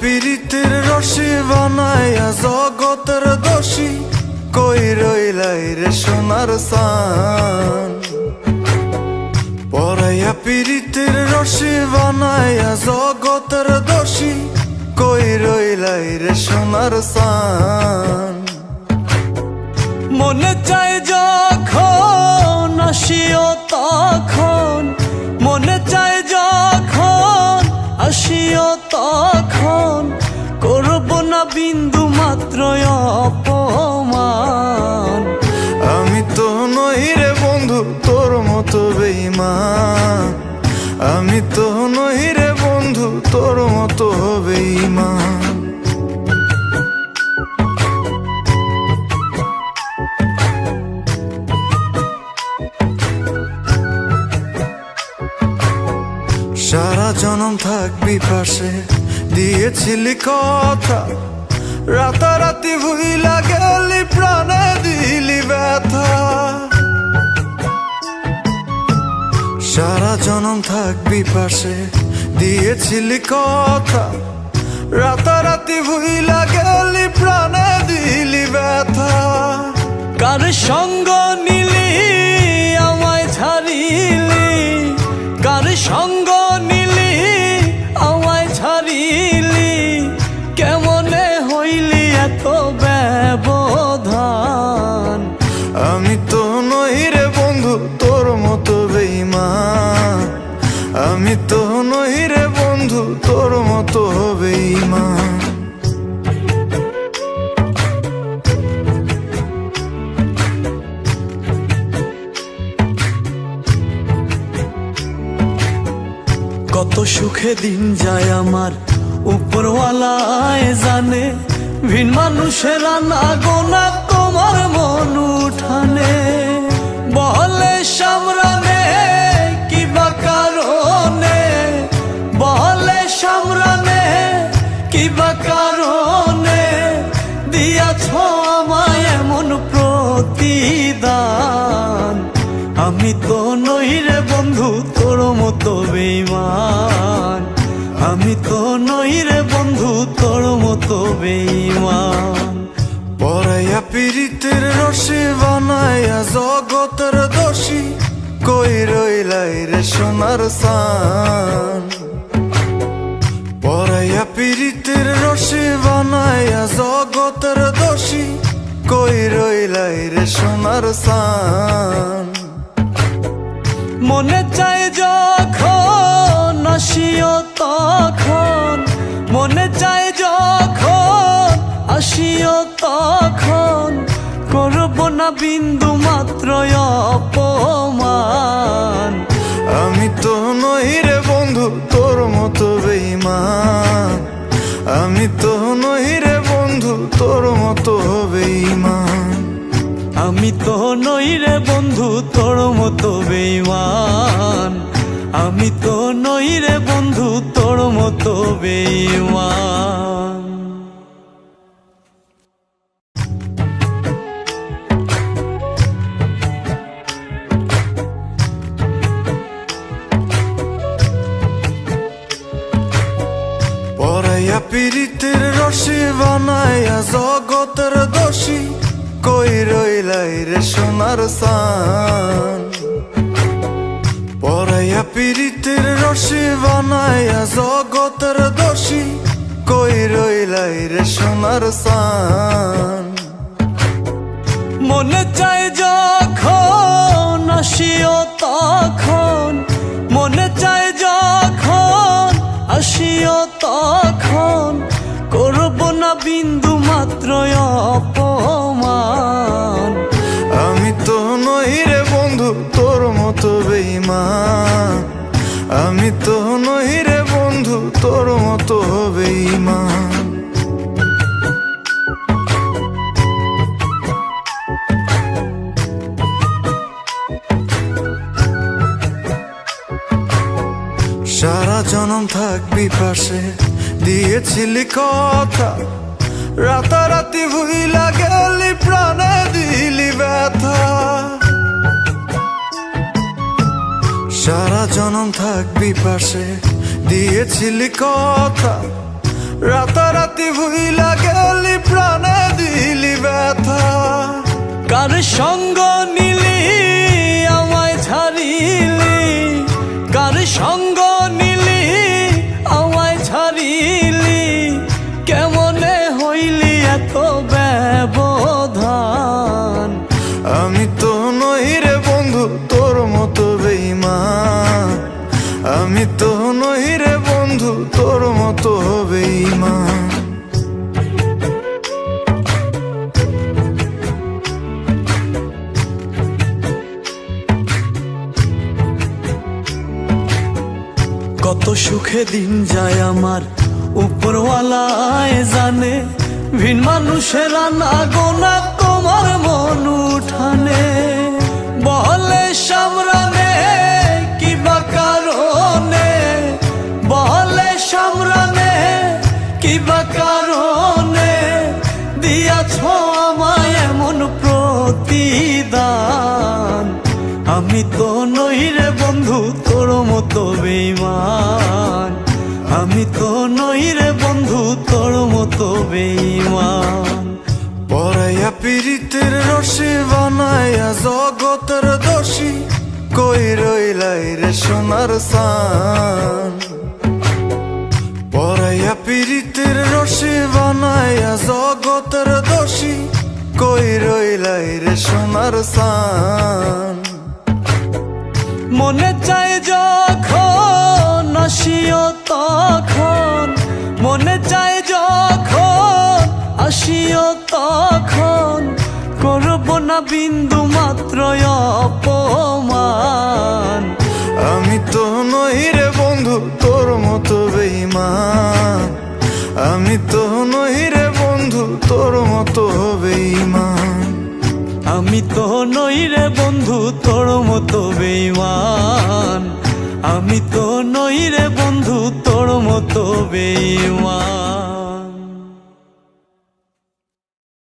পীড়িতের রশি বানাইয়া জগতের দোষী কই রইলাই রে সোনার সান? পরাইয়া পীড়িতের রশি বানাইয়া জগতের দোষী কই রইলাই রে সোনার সান? মনে চাই যখন আসিও তখন অপমান। আমি তো নই রে বন্ধু, তোর মতো বেইমান আমি তো নই রে বন্ধু, তোর মতো বেইমান সারা জনম থাকবি পাশে, দিয়েছিলি কথা। থাকবি পাশে দিয়েছিলি কথা। রাতারাতি ভুই গেলি আমি তো নই রে বন্ধু, তোর মতো বেইমান কত সুখে দিন যায় আমার উপরওয়ালায় জানে, ভিন মানুষেরা না গোনা তোমার মন উঠানে। বলে সামরানে তোর মতো বেইমান আমি তো নই রে বন্ধু, তোর মতো বেইমান পরাইয়া পীড়িতের রশি বানাইয়া জগতের দোষী কই রইলাই রে সোনার সান। পরাইয়া পীড়িতের রশি বানাইয়া জগতের দোষী কই রইলাই রে সোনার সান। মনে চাই যখন, আসিও তখন। মনে চাই যখন, আসিও তখন। করব না বিন্দু মাত্র অপমান নই রে বন্ধু, তোর মতো বেইমান আমি তো নই রে বন্ধু, তোর মতো বেইমান পরাইয়া পীড়িতের রশি বানাইয়া জগতের দোষী রে সোনার সান। পরাইয়া পীড়িতের রশি বানাইয়া জগতের দোষী কই রইলাই রে সোনার সান। মনে চাই যখন আসিও তখন, মনে চাই যখন আসিও তখন, করব না বিন্দু মাত্র অপমান। মতো বেইমান আমি তো নই রে বন্ধু, তোর মতো বেইমান সারা জনম থাকবি পাশে, দিয়েছিলি কথা। রাতারাতি ভুইলা গেলি, প্রাণে দিলি ব্যথা। সারা জনম থাকবি পাশে দিয়েছিলি কথা। রাতারাতি ভুইলা গেলি প্রাণে দিলি ব্যথা। কার সঙ্গ নই রে বন্ধু, তোর মতো বেইমান কত সুখে দিন যায় আমার উপরওয়ালায় জানে, ভিন মানুষেরা না গোনা তোমার মন উঠানে। বলে সামরানে নই বন্ধু, তোর মতো বেইমান আমি তো নই রে বন্ধু, তোর মতো বেইমান পরাইয়া পীড়িতের রসে বানাইয়া জগতের দোষী কই রইলাই রে সোনার সান। পরাইয়া পীড়িতের রসে বানাইয়া জগতের দোষী কই রইলাই রে সোনার সান। আসিও তখন মনে চাই যখন আসিও তখন করব না বিন্দু মাত্র অপমান। আমি তো নই রে বন্ধু তোর মতো বেইমান আমি তো নই রে বন্ধু তোর মতো বেইমান আমি তো নই রে বন্ধু তোর মতো বেইমান আমি তো নই রে বন্ধু তোর মতো বেইমান